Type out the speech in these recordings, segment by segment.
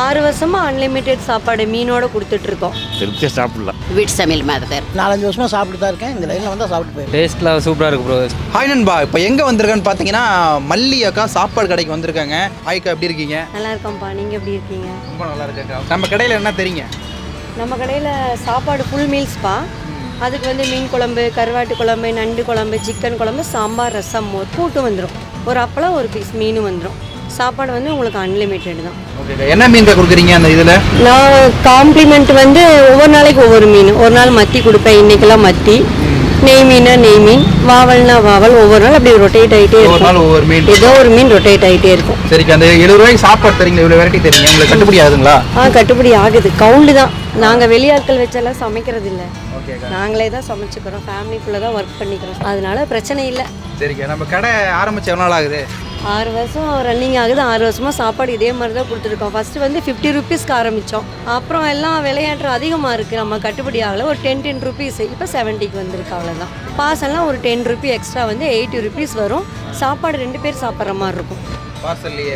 ஆறு வருஷமாக அன்லிமிட்டெட் சாப்பாடு மீனோட கொடுத்துட்ருக்கோம். திருப்தியாக சாப்பிடலாம் வீட்டு சமையல் மாதிரி. தான். நாலஞ்சு வருஷமாக சாப்பிட்டு தான் இருக்கேன். இந்த லைனில் வந்தால் சாப்பிட்டு போயிருக்கேன் டேஸ்ட்லாம் சூப்பராக இருக்கு ப்ரோ ஹாய் நண்பா. இப்போ எங்கே வந்திருக்கேன்னு பார்த்தீங்கன்னா மல்லி அக்கா சாப்பாடு கடைக்கு வந்திருக்காங்க. ஹாய்க்கா எப்படி இருக்கீங்க? நல்லா இருக்கோம்ப்பா. நீங்கள் எப்படி இருக்கீங்க? ரொம்ப நல்லா இருக்கேக்கா நம்ம கடையில் என்ன தெரியுங்க? நம்ம கடையில் சாப்பாடு ஃபுல் மீல்ஸ்ப்பா அதுக்கு வந்து மீன் குழம்பு கருவாட்டு குழம்பு நண்டு குழம்பு சிக்கன் குழம்பு சாம்பார் ரசம் மோர் கூட்டு வந்துடும் ஒரு அப்பளம் ஒரு பீஸ் மீனும் வந்துடும் சாப்பாடு வந்து உங்களுக்கு அன்லிமிட்டெட் தான். என்ன மீன்கா கொடுக்குறீங்க அந்த இதில்? நான் காம்ப்ளிமெண்ட் வந்து ஒவ்வொரு நாளைக்கு ஒவ்வொரு மீன். ஒரு நாள் மத்தி கொடுப்பேன். இன்னைக்கெல்லாம் மத்தி. நெய் மீனா நெய் மீன். வாவல்னா வாவல். ஒவ்வொரு நாள் அப்படி ரொட்டேட் ஆகிட்டே இருக்கும். ஒவ்வொரு மீன். ஏதோ ஒரு மீன் ரொட்டேட் ஆகிட்டே இருக்கும். சரிக்கா அந்த எழுபது ரூபாய்க்கு சாப்பாடு தரீங்க இவ்வளோ வெரைட்டி தரீங்க. உங்களுக்கு கட்டுப்படி ஆகுதுங்களா? ஆ கட்டுப்படி ஆகுது. கவுண்டு தான். நாங்கள் வெளியாட்கள் வச்செல்லாம் சமைக்கிறது இல்லை. நாங்களே தான் சமைச்சுக்கிறோம். ஃபேமிலிக்குள்ளே தான் ஒர்க் பண்ணிக்கிறோம். அதனால பிரச்சனை இல்லை. சரிக்கா நம்ம கடை ஆரம்பிச்சு எவ்வளோ நாள் ஆகுது? ஆறு வருஷம் ரன்னிங் ஆகுது. ஆறு வருஷமாக சாப்பாடு இதே மாதிரி தான் கொடுத்துருக்கோம். ஃபஸ்ட்டு வந்து ஃபிஃப்டி ருபீஸ்க்கு ஆரம்பித்தோம் அப்புறம் எல்லாம் விளையாட்டுறம் அதிகமாக இருக்குது நம்ம கட்டுப்படி ஆகலை. ஒரு டென் டென் ருபீஸ் இப்போ செவன்ட்டிக்கு வந்திருக்கு அவ்வளோதான் பாசெல்லாம் ஒரு டென் ருபி எக்ஸ்ட்ரா வந்து எயிட்டி ருபீஸ் வரும். சாப்பாடு ரெண்டு பேர் சாப்பிட்ற மாதிரி இருக்கும்.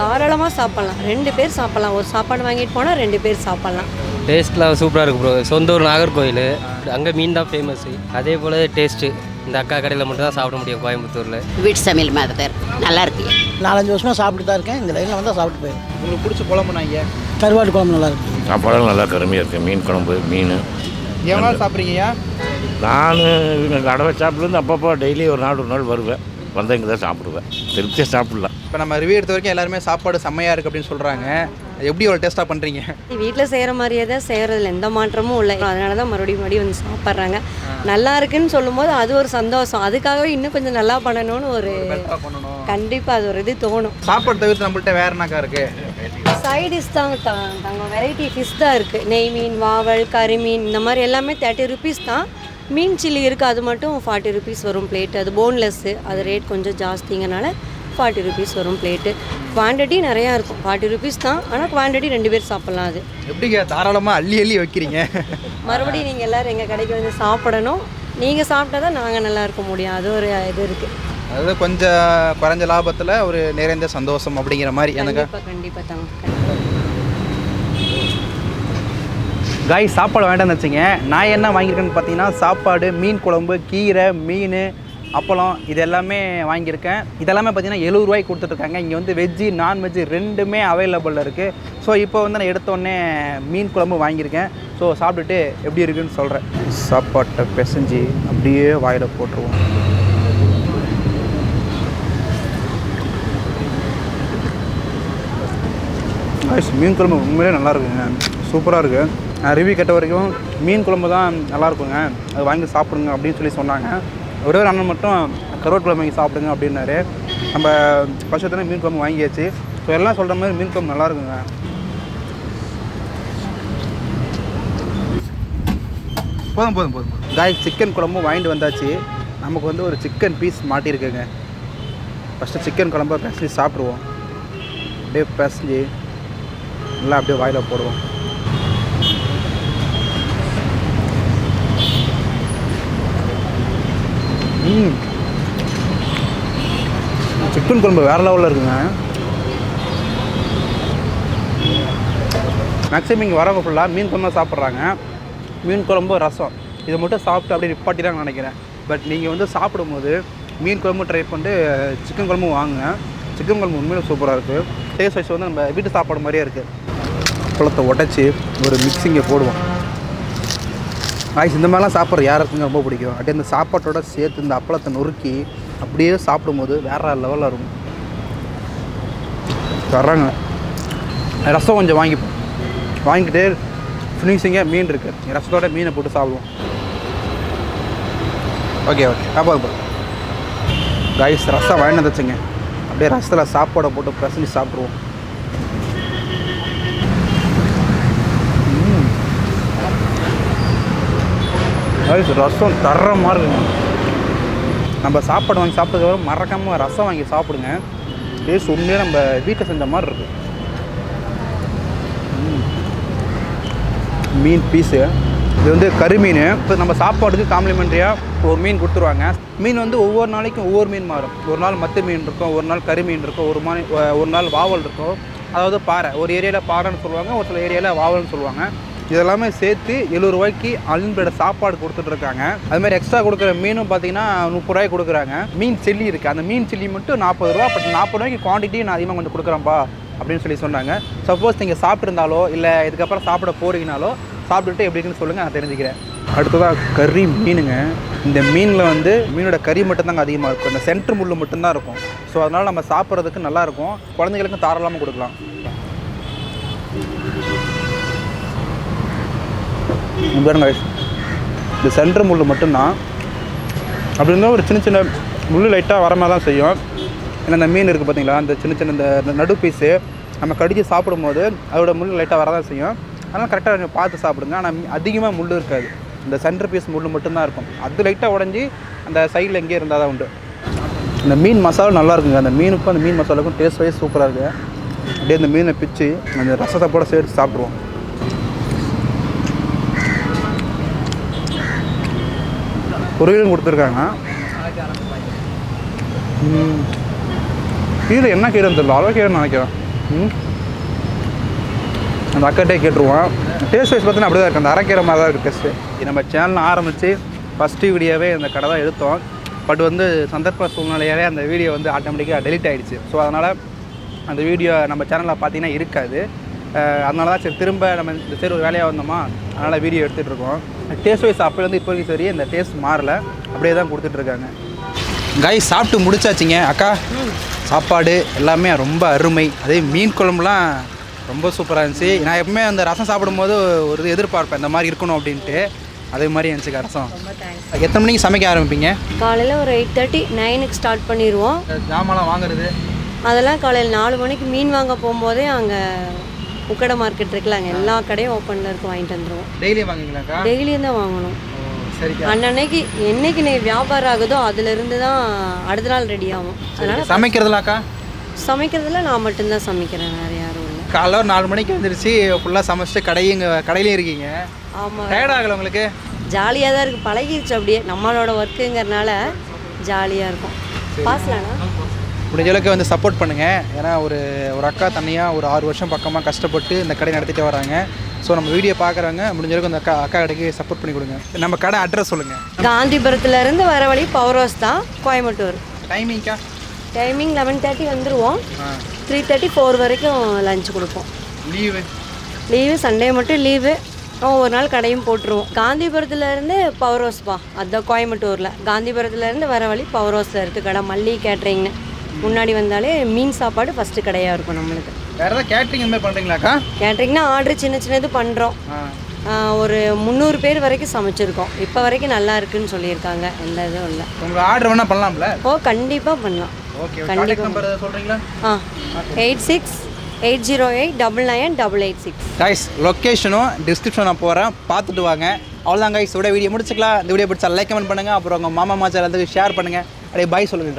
தாராளமாக சாப்பிட்லாம். ரெண்டு பேர் சாப்பிட்லாம். ஒரு சாப்பாடு வாங்கிட்டு போனால் ரெண்டு பேர் சாப்பிட்லாம். டேஸ்ட்லாம் சூப்பராக இருக்கு ப்ரோ சொந்த ஊர் நாகர்கோயில். அங்கே மீன் தான் ஃபேமஸ்ஸு அதே போல் டேஸ்ட்டு இந்த அக்கா கடையில் மட்டும் தான் சாப்பிட முடியும் கோயம்புத்தூரில். வீட்டு சமையல் மாதிரி தான் இருக்கு. நல்லா இருக்கு. நாலஞ்சு வருஷமாக சாப்பிட்டு தான் இருக்கேன். இந்த லைனில் வந்தால் சாப்பிட்டு போயிருக்கேன் உங்களுக்கு பிடிச்ச குழம்புனா ஐயா? கருவாட்டு குழம்பு நல்லா இருக்கு. சாப்பாடெல்லாம் நல்லா கருமையாக இருக்குது மீன் குழம்பு மீன். எவ்வளோ நாள் சாப்பிட்றீங்கய்யா நான் கடவை சாப்பிட்லேருந்து அப்பப்போ டெய்லி ஒரு நாள் ஒரு நாள் வருவேன். வந்தால் இங்கே தான் சாப்பிடுவேன். திருப்தியாக சாப்பிடலாம். இப்போ நம்ம ரிவ்யூ எடுத்த வரைக்கும் எல்லாருமே சாப்பாடு செம்மையாக இருக்குது அப்படின்னு சொல்கிறாங்க எப்படி ஒரு டேஸ்ட்டாக பண்ணுறீங்க வீட்டில் செய்கிற மாதிரியே தான் செய்கிறதுல எந்த மாற்றமும் இல்லை. அதனால தான் மறுபடியும் மறுபடியும் வந்து சாப்பிட்றாங்க. நல்லா இருக்குன்னு சொல்லும்போது அது ஒரு சந்தோஷம். அதுக்காகவே இன்னும் கொஞ்சம் நல்லா பண்ணணும்னு ஒரு கண்டிப்பாக அது ஒரு இது தோணும். சாப்பாடு தவிர்த்து நம்மள்ட்ட வேற என்னக்கா இருக்குது சைடிஷ் தான் தங்க வெரைட்டி ஃபிஷ் தான் இருக்குது நெய் மீன் வாவல் கறி மீன் இந்த மாதிரி எல்லாமே தேர்ட்டி ருபீஸ் தான். மீன் சில்லி இருக்குது அது மட்டும் ஃபார்ட்டி ருபீஸ் வரும் பிளேட் அது போன்லெஸ்ஸு அது ரேட் கொஞ்சம் ஜாஸ்திங்கனால ஃபார்ட்டி ருபீஸ் வரும் பிளேட்டு குவான்டிட்டி நிறையா இருக்கும். ஃபார்ட்டி ருபீஸ் தான். ஆனால் குவான்டிட்டி ரெண்டு பேர் சாப்பிட்லாம் அது. எப்படிங்க? தாராளமாக அள்ளி அள்ளி வைக்கிறீங்க. மறுபடியும் நீங்கள் எல்லோரும் எங்கள் கடைக்கு வந்து சாப்பிடணும். நீங்கள் சாப்பிட்டா தான் நாங்கள் நல்லா இருக்க முடியும். அது ஒரு இது இருக்குது அதாவது கொஞ்சம் குறைஞ்ச லாபத்தில் ஒரு நிறைந்த சந்தோஷம் அப்படிங்கிற மாதிரி. எனக்கு கண்டிப்பாக தாங்க காய் சாப்பாடு வேண்டாம்னு வச்சுங்க. நான் என்ன வாங்கியிருக்கேன்னு பார்த்தீங்கன்னா சாப்பாடு மீன் குழம்பு கீரை மீன் அப்பளம் இது எல்லாமே வாங்கியிருக்கேன். இதெல்லாமே பார்த்தீங்கன்னா எழுபது ரூபாய்க்கு கொடுத்துட்ருக்காங்க. இங்கே வந்து வெஜ்ஜு நான்வெஜ்ஜு ரெண்டுமே அவைலபிள் இருக்குது ஸோ இப்போ வந்து நான் எடுத்தோடனே மீன் குழம்பு வாங்கியிருக்கேன். ஸோ சாப்பிட்டுட்டு எப்படி இருக்குன்னு சொல்கிறேன் சாப்பாட்டை பிசைஞ்சு அப்படியே வாயில் போட்டுருவோம். மீன் குழம்பு உண்மையிலே நல்லா இருக்குங்க. சூப்பராக இருக்குது ரிவ்யூ கேட்ட வரைக்கும் மீன் குழம்பு தான் நல்லாயிருக்குங்க. அது வாங்கி சாப்பிடுங்க அப்படின்னு சொல்லி சொன்னாங்க. ஒரே ஒரு அண்ணன் மட்டும் கருவாட்டு குழம்பு வாங்கி சாப்பிடுங்க அப்படின்னாரு. நம்ம பட்சத்தில் மீன் குழம்பு வாங்கியாச்சு. ஸோ எல்லாம் சொல்கிற மாதிரி மீன் குழம்பு நல்லாயிருக்குங்க. போதும் போதும் போதும் காய் சிக்கன் குழம்பும் வாங்கிட்டு வந்தாச்சு. நமக்கு வந்து ஒரு சிக்கன் பீஸ் மாட்டியிருக்குங்க ஃபஸ்ட்டு சிக்கன் குழம்பு பிசைஞ்சு சாப்பிடுவோம். அப்படியே பிசைஞ்சு நல்லா அப்படியே வாயில் போடுவோம். சிக்கன் குழம்பு வேறு லெவலில் இருக்குங்க. மேக்ஸிமம் இங்கே வரவங்க ஃபுல்லாக மீன் குழம்பு சாப்பிட்றாங்க. மீன் குழம்பு ரசம். இதை மட்டும் சாப்பிட்டு அப்படியே நிப்பாட்டிடாங்கன்னு நினைக்கிறேன். பட் நீங்கள் வந்து சாப்பிடும்போது மீன் குழம்பு ட்ரை பண்ணிட்டு சிக்கன் குழம்பும் வாங்குங்க சிக்கன் குழம்பு உண்மையில சூப்பராக இருக்குது டேஸ்ட் வைஸ் வந்து நம்ம வீட்டு சாப்பாடு மாதிரியே இருக்குது குளத்தை உடச்சி ஒரு மிக்சிங்கை போடுவோம். ஆயிஸ் இந்த மாதிரிலாம் சாப்பிட்ற யாருக்குங்க ரொம்ப பிடிக்கும். அப்படியே இந்த சாப்பாட்டோட சேர்த்து இந்த அப்பளத்தை நொறுக்கி அப்படியே சாப்பிடும்போது வேற லெவலில் இருக்கும். தர்றாங்க. ரசம் கொஞ்சம் வாங்கிப்போம். வாங்கிக்கிட்டு ஃபினிஷிங்காக மீன் இருக்குது ரசத்தோட மீனை போட்டு சாப்பிடுவோம். ஓகே ஓகே அப்போ அப்போ ரைஸ் ரசம் வாங்கிட்டு வச்சுங்க. அப்படியே ரசத்தில் சாப்பாடை போட்டு பிரசஞ்சு சாப்பிடுவோம். ரைஸ் ரசம் மாதிரி இருக்குங்க. நம்ம சாப்பாடு வாங்கி சாப்பிட்டதுக்கப்புறம் மறக்காமல் ரசம் வாங்கி சாப்பிடுங்க. டேஸ்ட் உண்மையாக நம்ம வீட்டில் செஞ்ச மாதிரி இருக்கு. மீன் பீஸு இது வந்து கருமீன் இப்போ நம்ம சாப்பாடுக்கு காம்ப்ளிமெண்ட்ரியாக ஒரு மீன் கொடுத்துருவாங்க. மீன் வந்து ஒவ்வொரு நாளைக்கும் ஒவ்வொரு மீன் மாறும். ஒரு நாள் மத்து மீன் இருக்கும் ஒரு நாள் கறி மீன் இருக்கும் ஒரு மாதிரி ஒரு நாள் வாவல் இருக்கும். அதாவது பாறை. ஒரு ஏரியாவில் பாறைன்னு சொல்லுவாங்க ஒரு சில ஏரியாவில் வாவல்னு சொல்லுவாங்க. இதெல்லாமே சேர்த்து எழுபது ரூபாய்க்கு அன்லிமிட்டட் சாப்பாடு கொடுத்துட்டு இருக்காங்க அது மாதிரி எக்ஸ்ட்ரா கொடுக்குற மீனும் பார்த்தீங்கன்னா முப்பது ரூபாய்க்கு கொடுக்குறாங்க. மீன் சில்லி இருக்குது அந்த மீன் சில்லி மட்டும் நாற்பது ரூபா பட் நாற்பது ரூபாய்க்கு குவான்டிட்டி நான் அதிகமாக கொஞ்சம் கொடுக்குறேன்ப்பா அப்படின்னு சொல்லி சொன்னாங்க. சப்போஸ் நீங்கள் சாப்பிட்ருந்தாலோ இல்லை இதுக்கப்புறம் சாப்பிட போகிறீங்கனாலோ சாப்பிட்டுட்டு எப்படி இருக்குன்னு சொல்லுங்கள் நான் தெரிஞ்சுக்கிறேன். அடுத்ததாக கறி மீனுங்க. இந்த மீனில் வந்து மீனோட கறி மட்டும்தாங்க அதிகமாக இருக்கும். இந்த சென்ட்ரு முள் மட்டும்தான் இருக்கும். ஸோ அதனால் நம்ம சாப்பிட்றதுக்கு நல்லாயிருக்கும் குழந்தைகளுக்கும் தாராளமாக கொடுக்கலாம். பாருங்க இந்த சென்ட்ரு முள் மட்டும்தான். அப்படி இருந்தால் ஒரு சின்ன சின்ன முள் லைட்டாக வர மாதிரி தான் செய்யும். ஏன்னா இந்த மீன் இருக்குது பார்த்தீங்களா அந்த சின்ன சின்ன இந்த நடு பீஸு நம்ம கடித்து சாப்பிடும்போது அதோட முள் லைட்டாக வர தான் செய்யும். அதனால் கரெக்டாக கொஞ்சம் பார்த்து சாப்பிடுங்க. ஆனால் அதிகமாக முள் இருக்காது. இந்த சென்டர் பீஸ் முள் மட்டும்தான் இருக்கும். அது லைட்டாக உடஞ்சி அந்த சைடில் எங்கேயே இருந்தால் தான் உண்டு. இந்த மீன் மசாலா நல்லா இருக்குங்க. அந்த மீனுக்கும் அந்த மீன் மசாலாவுக்கும் டேஸ்ட் வைஸ் சூப்பராக இருக்குது அப்படியே இந்த மீனை பிச்சு அந்த ரசத்தை போட சேர்த்து சாப்பிட்ருவோம் பொரியலும் கொடுத்துருக்காங்க. கீழே கீரை என்ன கீரைன்னு தெரியல. அளவு கீரைன்னு நினைக்கிறேன். அந்த அக்கட்டே கேட்டுருவோம். டேஸ்ட் வைஸ் பார்த்தீங்கன்னா அப்படி தான் இருக்குது அந்த அரைக்கீரை மாதிரி தான் இருக்குது டேஸ்ட்டு நம்ம சேனல் ஆரம்பித்து ஃபஸ்ட்டு வீடியோவே இந்த கடை தான் எடுத்தோம். பட் வந்து சந்தர்ப்ப சூழ்நிலையாலே அந்த வீடியோ வந்து ஆட்டோமேட்டிக்காக டெலிட் ஆகிடுச்சு ஸோ அதனால் அந்த வீடியோ நம்ம சேனலில் பார்த்தீங்கன்னா இருக்காது. அதனால தான் சரி திரும்ப நம்ம இந்த சரி ஒரு வேலையாக வந்தோமா? அதனால் வீடியோ எடுத்துகிட்டு இருக்கோம் டேஸ்ட் வைஸ் அப்போலேருந்து இப்போ வரைக்கும் சரி இந்த டேஸ்ட் மாறல. அப்படியே தான் கொடுத்துட்ருக்காங்க. காய் சாப்பிட்டு முடிச்சாச்சுங்க. அக்கா சாப்பாடு எல்லாமே ரொம்ப அருமை. அதே மீன் குழம்புலாம் ரொம்ப சூப்பராக இருந்துச்சு. நான் எப்பவுமே அந்த ரசம் சாப்பிடும்போது ஒரு இது எதிர்பார்ப்பேன். இந்த மாதிரி இருக்கணும் அப்படின்ட்டு. அதே மாதிரி இருந்துச்சுக்கா ரசம். எத்தனை மணிக்கு சமைக்க ஆரம்பிப்பீங்க? காலையில் ஒரு எயிட் தேர்ட்டி நைனுக்கு ஸ்டார்ட் பண்ணிடுவோம் ஜாமான்லாம் வாங்குறது. அதெல்லாம் காலையில் நாலு மணிக்கு மீன் வாங்க போகும்போதே அங்கே உக்கடை மார்க்கெட் இருக்குல்ல அங்கே எல்லா கடையும் ஓப்பனில் இருக்கும் வாங்கிட்டு வந்துடுவோம் டெய்லி வாங்குவீங்களாக்கா? டெய்லியும் தான் வாங்கணும். அன்னன்னைக்கு என்னைக்கு நீ வியாபாரம் ஆகுதோ அதுலேருந்து தான் அடுத்த நாள் ரெடி ஆகும். அதனால் சமைக்கிறதுலாக்கா? சமைக்கிறதுல நான் மட்டும்தான் சமைக்கிறேன் வேறு யாரும் இல்லை. காலைல ஒரு நாலு மணிக்கு வந்துருச்சு ஃபுல்லாக சமைச்சிட்டு கடையும் கடையிலையும் இருக்கீங்க. ஆமாம் டயர்ட் ஆகலை உங்களுக்கு? ஜாலியாக தான் இருக்குது பழகிருச்சு அப்படியே. நம்மளோட ஒர்க்குங்கிறனால ஜாலியாக இருக்கும். பாசலாண்ணா முடிஞ்ச அளவுக்கு வந்து சப்போர்ட் பண்ணுங்கள் ஏன்னா ஒரு ஒரு அக்கா தனியாக ஒரு ஆறு வருஷம் பக்கமாக கஷ்டப்பட்டு இந்த கடை நடத்திட்டு வராங்க. ஸோ நம்ம வீடியோ பார்க்குறவங்க முடிஞ்ச அளவுக்கு அந்த அக்கா அக்கா கடைக்கு சப்போர்ட் பண்ணி கொடுங்க. நம்ம கடை அட்ரஸ் சொல்லுங்கள் காந்திபுரத்துலேருந்து வர வழி பவர் ஹவுஸ் தான் கோயம்புத்தூர். டைமிங்க்கா டைமிங் லெவன் தேர்ட்டி வந்துடுவோம் த்ரீ தேர்ட்டி ஃபோர் வரைக்கும் லஞ்ச் கொடுப்போம். லீவு லீவு சண்டே மட்டும் லீவு ஒரு நாள் கடையும் போட்டுருவோம். காந்திபுரத்துலேருந்து பவர் ஹவுஸ்ப்பா அதுதான் கோயம்புத்தூரில். காந்திபுரத்துலேருந்து வர வழி பவர் ஹவுஸில் இருக்குது கடை. மல்லி கேட்ரிங்னு முன்னாடி வந்தாலே மீன் சாப்பாடு ஃபஸ்ட்டு கடையாக இருக்கும் நம்மளுக்கு. வேறு ஏதாவது கேட்ரிங் இந்த மாதிரி பண்ணுறீங்களாக்கா கேட்ரிங்னா ஆர்டர் சின்ன சின்னது பண்ணுறோம் ஒரு முந்நூறு பேர் வரைக்கும் சமைச்சிருக்கோம். இப்போ வரைக்கும் நல்லா இருக்குன்னு சொல்லியிருக்காங்க. எந்த இதுவும் இல்லை. உங்கள் ஆர்டர் வேணால் பண்ணலாம்ல? ஓ கண்டிப்பாக பண்ணலாம். ஓகே கண்டிப்பா. கான்டாக்ட் நம்பர் சொல்கிறீங்களா ஆ. Eight six eight zero eight double nine double eight six. Guys லொக்கேஷனும் description நான் போகிறேன் பார்த்துட்டு வாங்க. அவ்வளோதான் கைஸ் இதோட வீடியோ முடிச்சுக்கலாம். இந்த வீடியோ பிடிச்சா லைக் கமெண்ட் பண்ணுங்கள் அப்புறம் உங்கள் மாமா மாச்சார் எல்லாத்துக்கும் ஷேர் பண்ணுங்கள் அப்படியே பாய் சொல்லுங்கள்